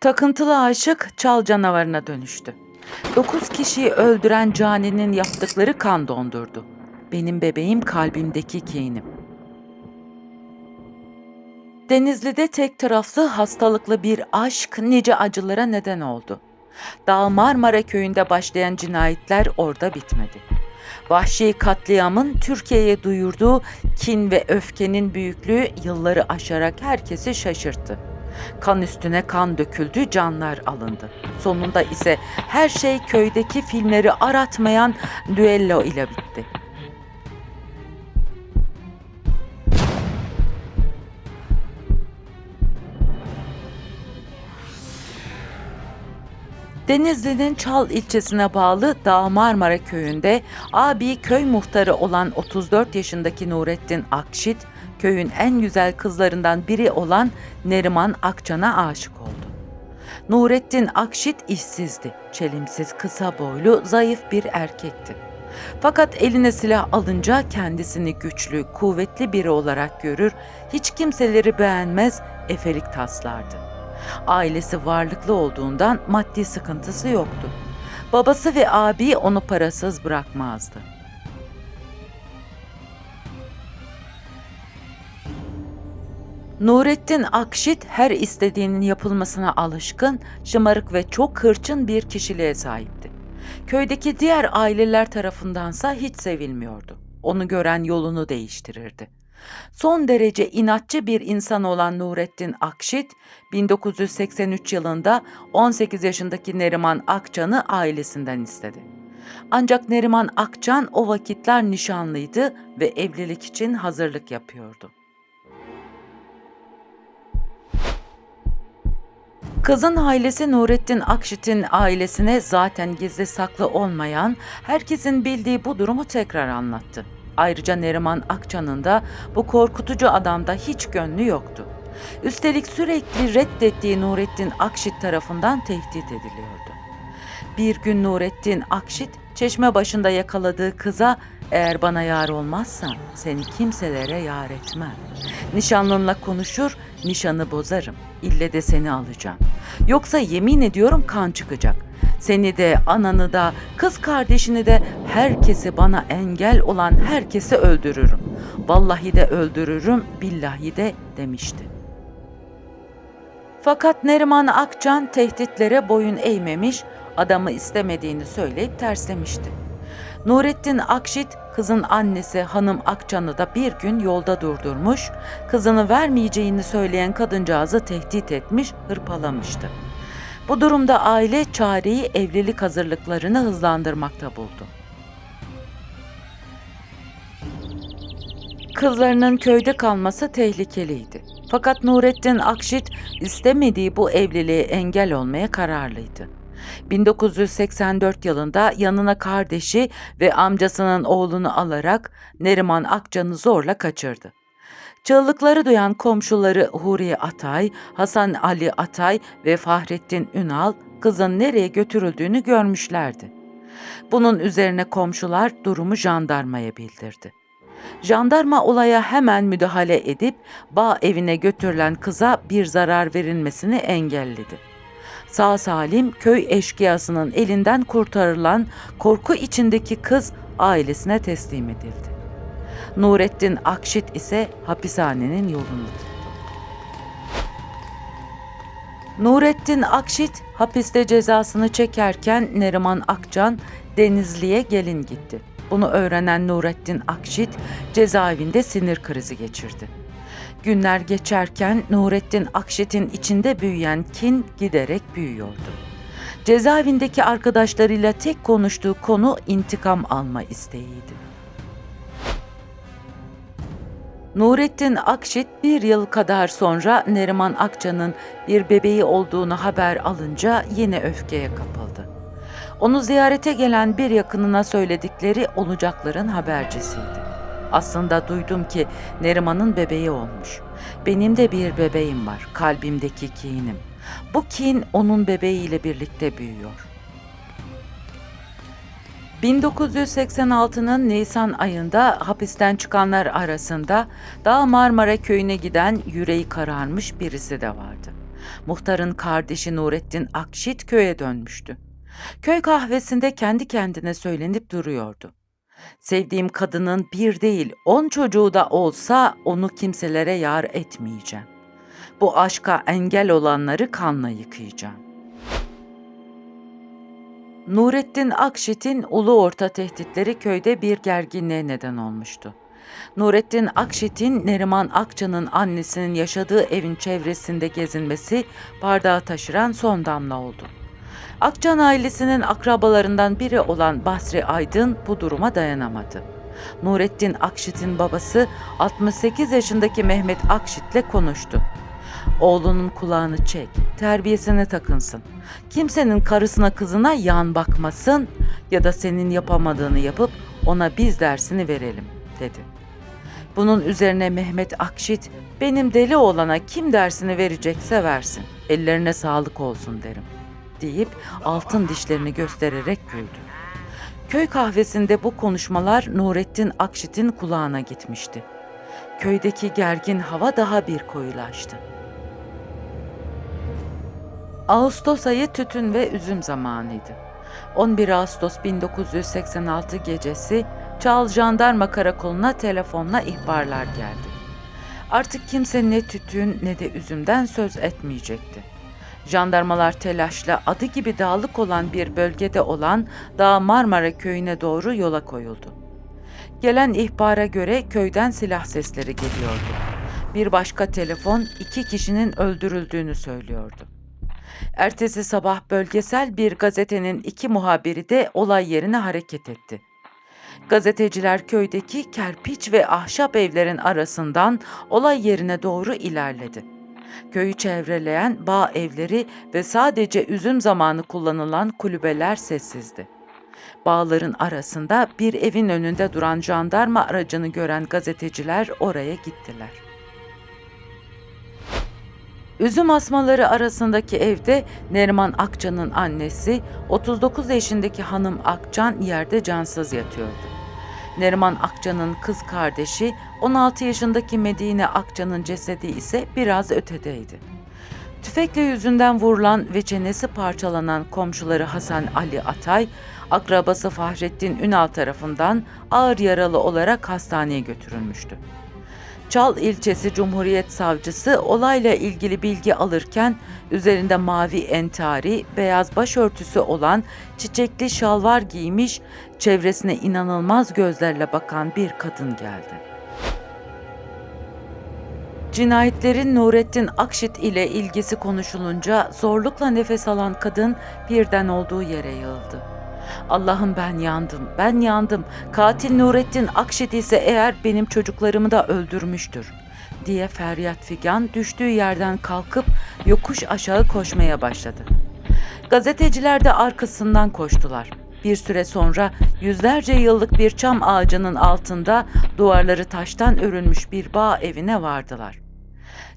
Takıntılı aşık çal canavarına dönüştü. Dokuz kişiyi öldüren caninin yaptıkları kan dondurdu. Benim bebeğim kalbimdeki kinim. Denizli'de tek taraflı hastalıklı bir aşk nice acılara neden oldu. Dağ Marmara köyünde başlayan cinayetler orada bitmedi. Vahşi katliamın Türkiye'ye duyurduğu kin ve öfkenin büyüklüğü yılları aşarak herkesi şaşırttı. Kan üstüne kan döküldü, canlar alındı. Sonunda ise her şey köydeki filmleri aratmayan düello ile bitti. Denizli'nin Çal ilçesine bağlı Dağ Marmara köyünde abi köy muhtarı olan 34 yaşındaki Nurettin Akşit, köyün en güzel kızlarından biri olan Neriman Akçan'a aşık oldu. Nurettin Akşit işsizdi, çelimsiz, kısa boylu, zayıf bir erkekti. Fakat eline silah alınca kendisini güçlü, kuvvetli biri olarak görür, hiç kimseleri beğenmez, efelik taslardı. Ailesi varlıklı olduğundan maddi sıkıntısı yoktu. Babası ve abi onu parasız bırakmazdı. Nurettin Akşit her istediğinin yapılmasına alışkın, şımarık ve çok hırçın bir kişiliğe sahipti. Köydeki diğer aileler tarafındansa hiç sevilmiyordu. Onu gören yolunu değiştirirdi. Son derece inatçı bir insan olan Nurettin Akşit, 1983 yılında 18 yaşındaki Neriman Akçan'ı ailesinden istedi. Ancak Neriman Akçan o vakitler nişanlıydı ve evlilik için hazırlık yapıyordu. Kızın ailesi Nurettin Akşit'in ailesine zaten gizli saklı olmayan, herkesin bildiği bu durumu tekrar anlattı. Ayrıca Neriman Akçan'ın da bu korkutucu adamda hiç gönlü yoktu. Üstelik sürekli reddettiği Nurettin Akşit tarafından tehdit ediliyordu. Bir gün Nurettin Akşit çeşme başında yakaladığı kıza eğer bana yar olmazsan seni kimselere yar etmem. Nişanlınla konuşur, nişanı bozarım. İlle de seni alacağım. Yoksa yemin ediyorum kan çıkacak. Seni de, ananı da, kız kardeşini de, herkesi bana engel olan herkesi öldürürüm. Vallahi de öldürürüm, billahi de demişti. Fakat Neriman Akcan tehditlere boyun eğmemiş, adamı istemediğini söyleyip terslemişti. Nurettin Akşit kızın annesi hanım Akçan'ı da bir gün yolda durdurmuş, kızını vermeyeceğini söyleyen kadıncağızı tehdit etmiş, hırpalamıştı. Bu durumda aile çareyi evlilik hazırlıklarını hızlandırmakta buldu. Kızlarının köyde kalması tehlikeliydi. Fakat Nurettin Akşit istemediği bu evliliğe engel olmaya kararlıydı. 1984 yılında yanına kardeşi ve amcasının oğlunu alarak Neriman Akcan'ı zorla kaçırdı. Çığlıkları duyan komşuları Huriye Atay, Hasan Ali Atay ve Fahrettin Ünal kızın nereye götürüldüğünü görmüşlerdi. Bunun üzerine komşular durumu jandarmaya bildirdi. Jandarma olaya hemen müdahale edip bağ evine götürülen kıza bir zarar verilmesini engelledi. Sağ salim köy eşkıyasının elinden kurtarılan korku içindeki kız ailesine teslim edildi. Nurettin Akşit ise hapishanenin tuttu. Nurettin Akşit hapiste cezasını çekerken Neriman Akcan Denizli'ye gelin gitti. Bunu öğrenen Nurettin Akşit cezaevinde sinir krizi geçirdi. Günler geçerken Nurettin Akşit'in içinde büyüyen kin giderek büyüyordu. Cezaevindeki arkadaşlarıyla tek konuştuğu konu intikam alma isteğiydi. Nurettin Akşit bir yıl kadar sonra Neriman Akça'nın bir bebeği olduğunu haber alınca yine öfkeye kapıldı. Onu ziyarete gelen bir yakınına söyledikleri olacakların habercisiydi. Aslında duydum ki Neriman'ın bebeği olmuş. Benim de bir bebeğim var, kalbimdeki kinim. Bu kin onun bebeğiyle birlikte büyüyor. 1986'nın Nisan ayında hapisten çıkanlar arasında Dağ Marmara köyüne giden yüreği kararmış birisi de vardı. Muhtarın kardeşi Nurettin Akşit köye dönmüştü. Köy kahvesinde kendi kendine söylenip duruyordu. Sevdiğim kadının bir değil on çocuğu da olsa onu kimselere yar etmeyeceğim. Bu aşka engel olanları kanla yıkayacağım. Nurettin Akşit'in ulu orta tehditleri köyde bir gerginliğe neden olmuştu. Nurettin Akşit'in Neriman Akça'nın annesinin yaşadığı evin çevresinde gezinmesi bardağı taşıran son damla oldu. Akçan ailesinin akrabalarından biri olan Basri Aydın bu duruma dayanamadı. Nurettin Akşit'in babası 68 yaşındaki Mehmet Akşit'le konuştu. Oğlunun kulağını çek, terbiyesine takınsın. Kimsenin karısına kızına yan bakmasın ya da senin yapamadığını yapıp ona biz dersini verelim, dedi. Bunun üzerine Mehmet Akşit, benim deli oğlana kim dersini verecekse versin, ellerine sağlık olsun derim, deyip altın dişlerini göstererek güldü. Köy kahvesinde bu konuşmalar Nurettin Akşit'in kulağına gitmişti. Köydeki gergin hava daha bir koyulaştı. Ağustos ayı tütün ve üzüm zamanıydı. 11 Ağustos 1986 gecesi Çal Jandarma Karakolu'na telefonla ihbarlar geldi. Artık kimse ne tütün ne de üzümden söz etmeyecekti. Jandarmalar telaşla adı gibi dağlık olan bir bölgede olan Dağ Marmara köyüne doğru yola koyuldu. Gelen ihbara göre köyden silah sesleri geliyordu. Bir başka telefon iki kişinin öldürüldüğünü söylüyordu. Ertesi sabah bölgesel bir gazetenin iki muhabiri de olay yerine hareket etti. Gazeteciler köydeki kerpiç ve ahşap evlerin arasından olay yerine doğru ilerledi. Köyü çevreleyen bağ evleri ve sadece üzüm zamanı kullanılan kulübeler sessizdi. Bağların arasında bir evin önünde duran jandarma aracını gören gazeteciler oraya gittiler. Üzüm asmaları arasındaki evde Neriman Akçan'ın annesi 39 yaşındaki hanım Akçan yerde cansız yatıyordu. Neriman Akçan'ın kız kardeşi 16 yaşındaki Medine Akçan'ın cesedi ise biraz ötedeydi. Tüfekle yüzünden vurulan ve çenesi parçalanan komşuları Hasan Ali Atay, akrabası Fahrettin Ünal tarafından ağır yaralı olarak hastaneye götürülmüştü. Çal ilçesi Cumhuriyet Savcısı olayla ilgili bilgi alırken üzerinde mavi entari, beyaz başörtüsü olan çiçekli şalvar giymiş, çevresine inanılmaz gözlerle bakan bir kadın geldi. Cinayetlerin Nurettin Akşit ile ilgisi konuşulunca zorlukla nefes alan kadın birden olduğu yere yığıldı. Allah'ım ben yandım, ben yandım. Katil Nurettin Akşit ise eğer benim çocuklarımı da öldürmüştür diye feryat figan düştüğü yerden kalkıp yokuş aşağı koşmaya başladı. Gazeteciler de arkasından koştular. Bir süre sonra yüzlerce yıllık bir çam ağacının altında duvarları taştan örülmüş bir bağ evine vardılar.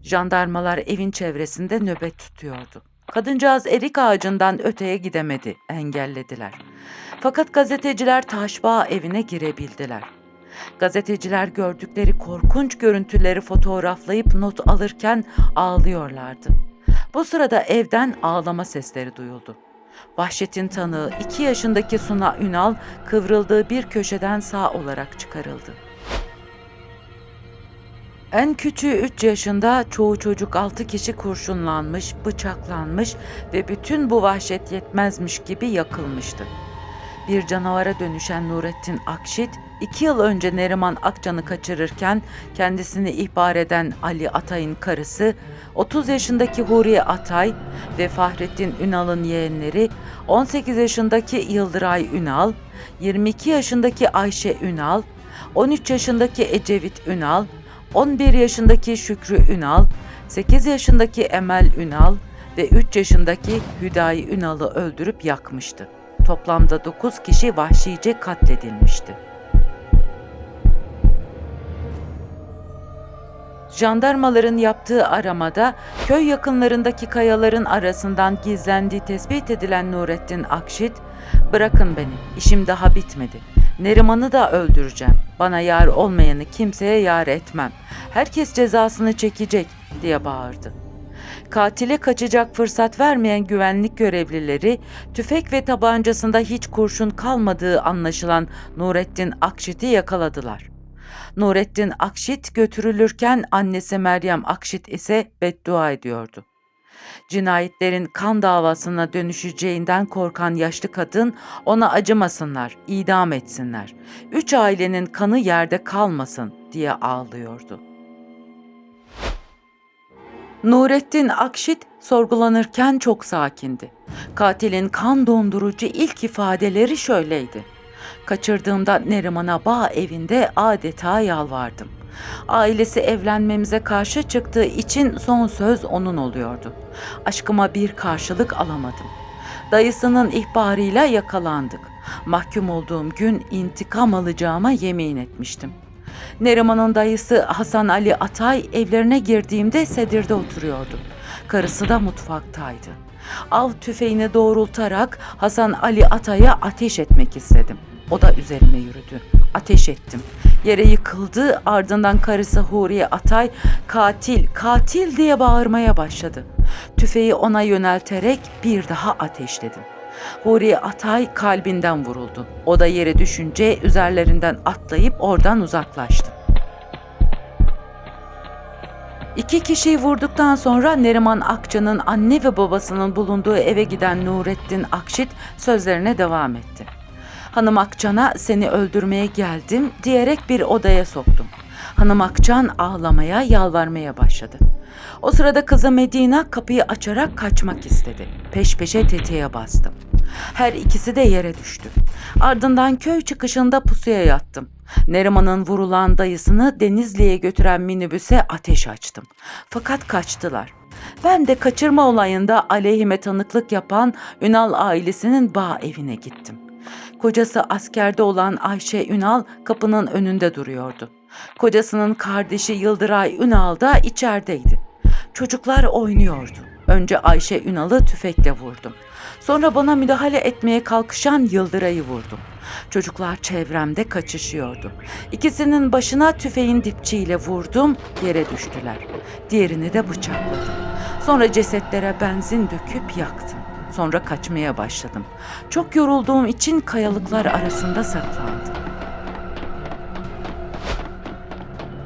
Jandarmalar evin çevresinde nöbet tutuyordu. Kadıncağız erik ağacından öteye gidemedi, engellediler. Fakat gazeteciler Taşbağ evine girebildiler. Gazeteciler gördükleri korkunç görüntüleri fotoğraflayıp not alırken ağlıyorlardı. Bu sırada evden ağlama sesleri duyuldu. Vahşetin tanığı iki yaşındaki Suna Ünal kıvrıldığı bir köşeden sağ olarak çıkarıldı. En küçüğü 3 yaşında, çoğu çocuk 6 kişi kurşunlanmış, bıçaklanmış ve bütün bu vahşet yetmezmiş gibi yakılmıştı. Bir canavara dönüşen Nurettin Akşit, iki yıl önce Neriman Akcan'ı kaçırırken kendisini ihbar eden Ali Atay'ın karısı, 30 yaşındaki Huriye Atay ve Fahrettin Ünal'ın yeğenleri, 18 yaşındaki Yıldıray Ünal, 22 yaşındaki Ayşe Ünal, 13 yaşındaki Ecevit Ünal, 11 yaşındaki Şükrü Ünal, 8 yaşındaki Emel Ünal ve 3 yaşındaki Hüdayi Ünal'ı öldürüp yakmıştı. Toplamda 9 kişi vahşice katledilmişti. Jandarmaların yaptığı aramada köy yakınlarındaki kayaların arasından gizlendiği tespit edilen Nurettin Akşit, "Bırakın beni, işim daha bitmedi. Neriman'ı da öldüreceğim. Bana yar olmayanı kimseye yar etmem. Herkes cezasını çekecek." diye bağırdı. Katile kaçacak fırsat vermeyen güvenlik görevlileri tüfek ve tabancasında hiç kurşun kalmadığı anlaşılan Nurettin Akşit'i yakaladılar. Nurettin Akşit götürülürken annesi Meryem Akşit ise beddua ediyordu. Cinayetlerin kan davasına dönüşeceğinden korkan yaşlı kadın ona acımasınlar, idam etsinler. Üç ailenin kanı yerde kalmasın diye ağlıyordu. Nurettin Akşit sorgulanırken çok sakindi. Katilin kan dondurucu ilk ifadeleri şöyleydi. Kaçırdığımda Neriman'a bağ evinde adeta yalvardım. Ailesi evlenmemize karşı çıktığı için son söz onun oluyordu. Aşkıma bir karşılık alamadım. Dayısının ihbarıyla yakalandık. Mahkum olduğum gün intikam alacağıma yemin etmiştim. Neriman'ın dayısı Hasan Ali Atay evlerine girdiğimde sedirde oturuyordu. Karısı da mutfaktaydı. Av tüfeğini doğrultarak Hasan Ali Atay'a ateş etmek istedim. O da üzerime yürüdü. Ateş ettim. Yere yıkıldı ardından karısı Huriye Atay katil katil diye bağırmaya başladı. Tüfeği ona yönelterek bir daha ateşledim. Huriye Atay kalbinden vuruldu. O da yere düşünce üzerlerinden atlayıp oradan uzaklaştı. İki kişiyi vurduktan sonra Neriman Akça'nın anne ve babasının bulunduğu eve giden Nurettin Akşit sözlerine devam etti. Hanım Akçan'a seni öldürmeye geldim diyerek bir odaya soktum. Hanım Akçan ağlamaya, yalvarmaya başladı. O sırada kızı Medina kapıyı açarak kaçmak istedi. Peş peşe tetiğe bastım. Her ikisi de yere düştü. Ardından köy çıkışında pusuya yattım. Neriman'ın vurulan dayısını Denizli'ye götüren minibüse ateş açtım. Fakat kaçtılar. Ben de kaçırma olayında aleyhime tanıklık yapan Ünal ailesinin bağ evine gittim. Kocası askerde olan Ayşe Ünal kapının önünde duruyordu. Kocasının kardeşi Yıldıray Ünal da içerideydi. Çocuklar oynuyordu. Önce Ayşe Ünal'ı tüfekle vurdum. Sonra bana müdahale etmeye kalkışan Yıldıray'ı vurdum. Çocuklar çevremde kaçışıyordu. İkisinin başına tüfeğin dipçiyle vurdum, yere düştüler. Diğerini de bıçakladım. Sonra cesetlere benzin döküp yaktım. Sonra kaçmaya başladım. Çok yorulduğum için kayalıklar arasında saklandım.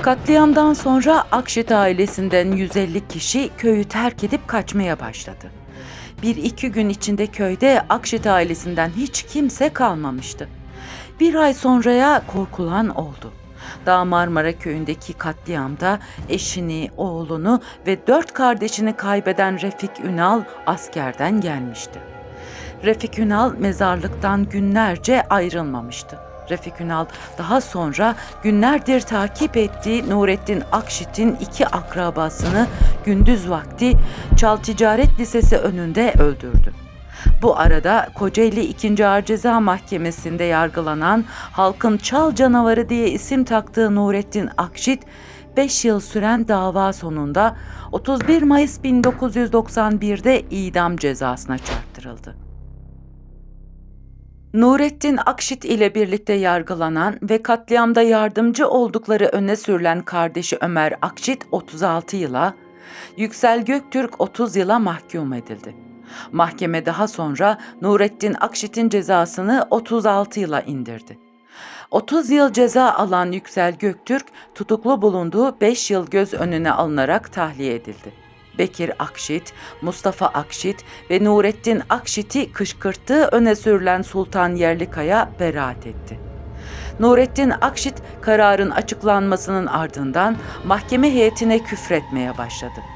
Katliamdan sonra Akşit ailesinden 150 kişi köyü terk edip kaçmaya başladı. Bir iki gün içinde köyde Akşit ailesinden hiç kimse kalmamıştı. Bir ay sonraya korkulan oldu. Dağ Marmara köyündeki katliamda eşini, oğlunu ve dört kardeşini kaybeden Refik Ünal askerden gelmişti. Refik Ünal mezarlıktan günlerce ayrılmamıştı. Refik Ünal daha sonra günlerdir takip ettiği Nurettin Akşit'in iki akrabasını gündüz vakti Çal Ticaret Lisesi önünde öldürdü. Bu arada Kocaeli 2. Ağır Ceza Mahkemesi'nde yargılanan halkın çal canavarı diye isim taktığı Nurettin Akşit 5 yıl süren dava sonunda 31 Mayıs 1991'de idam cezasına çarptırıldı. Nurettin Akşit ile birlikte yargılanan ve katliamda yardımcı oldukları öne sürülen kardeşi Ömer Akşit 36 yıla, Yüksel Göktürk 30 yıla mahkum edildi. Mahkeme daha sonra Nurettin Akşit'in cezasını 36 yıla indirdi. 30 yıl ceza alan Yüksel Göktürk tutuklu bulunduğu 5 yıl göz önüne alınarak tahliye edildi. Bekir Akşit, Mustafa Akşit ve Nurettin Akşit'i kışkırttığı öne sürülen Sultan Yerlikaya beraat etti. Nurettin Akşit kararın açıklanmasının ardından mahkeme heyetine küfretmeye başladı.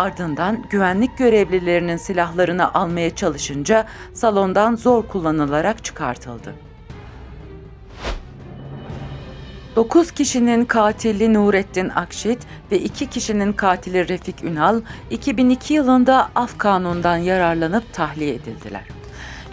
Ardından güvenlik görevlilerinin silahlarını almaya çalışınca salondan zor kullanılarak çıkartıldı. 9 kişinin katili Nurettin Akşit ve 2 kişinin katili Refik Ünal 2002 yılında af kanundan yararlanıp tahliye edildiler.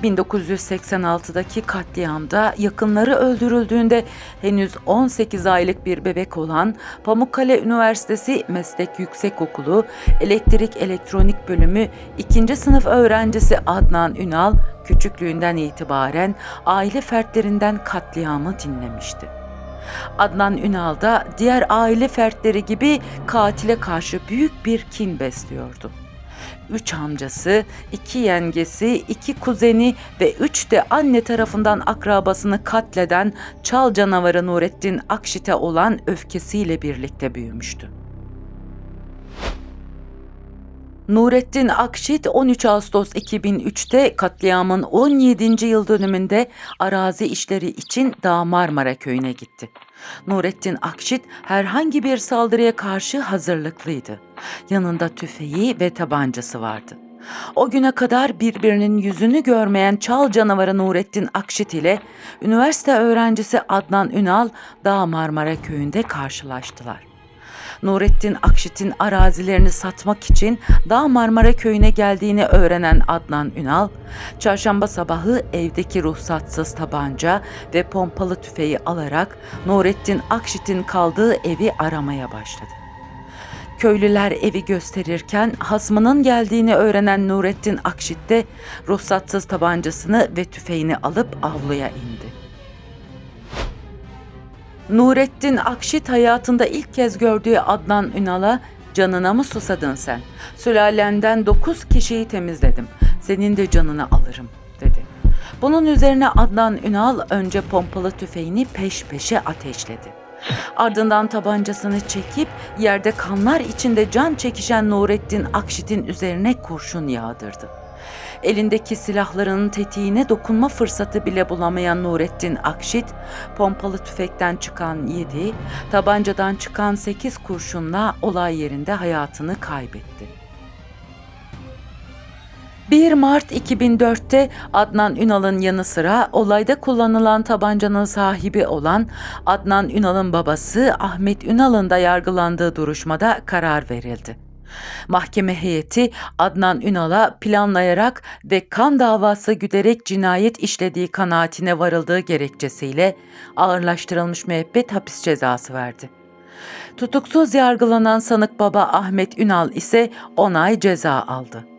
1986'daki katliamda yakınları öldürüldüğünde henüz 18 aylık bir bebek olan Pamukkale Üniversitesi Meslek Yüksekokulu Elektrik Elektronik Bölümü 2. sınıf öğrencisi Adnan Ünal küçüklüğünden itibaren aile fertlerinden katliamı dinlemişti. Adnan Ünal da diğer aile fertleri gibi katile karşı büyük bir kin besliyordu. Üç amcası, iki yengesi, iki kuzeni ve üç de anne tarafından akrabasını katleden çal canavarı Nurettin Akşit'e olan öfkesiyle birlikte büyümüştü. Nurettin Akşit 13 Ağustos 2003'te katliamın 17. yıl dönümünde arazi işleri için Dağ Marmara köyüne gitti. Nurettin Akşit herhangi bir saldırıya karşı hazırlıklıydı. Yanında tüfeği ve tabancası vardı. O güne kadar birbirinin yüzünü görmeyen çal canavarı Nurettin Akşit ile üniversite öğrencisi Adnan Ünal Dağ Marmara köyünde karşılaştılar. Nurettin Akşit'in arazilerini satmak için Dağ Marmara köyüne geldiğini öğrenen Adnan Ünal, çarşamba sabahı evdeki ruhsatsız tabanca ve pompalı tüfeği alarak Nurettin Akşit'in kaldığı evi aramaya başladı. Köylüler evi gösterirken hasmının geldiğini öğrenen Nurettin Akşit de ruhsatsız tabancasını ve tüfeğini alıp avluya indi. Nurettin Akşit hayatında ilk kez gördüğü Adnan Ünal'a canına mı susadın sen? Sülalenden dokuz kişiyi temizledim. Senin de canını alırım dedi. Bunun üzerine Adnan Ünal önce pompalı tüfeğini peş peşe ateşledi. Ardından tabancasını çekip yerde kanlar içinde can çekişen Nurettin Akşit'in üzerine kurşun yağdırdı. Elindeki silahların tetiğine dokunma fırsatı bile bulamayan Nurettin Akşit, pompalı tüfekten çıkan 7, tabancadan çıkan 8 kurşunla olay yerinde hayatını kaybetti. 1 Mart 2004'te Adnan Ünal'ın yanı sıra olayda kullanılan tabancanın sahibi olan Adnan Ünal'ın babası Ahmet Ünal'ın da yargılandığı duruşmada karar verildi. Mahkeme heyeti Adnan Ünal'a planlayarak ve kan davası güderek cinayet işlediği kanaatine varıldığı gerekçesiyle ağırlaştırılmış müebbet hapis cezası verdi. Tutuksuz yargılanan sanık baba Ahmet Ünal ise 10 ay ceza aldı.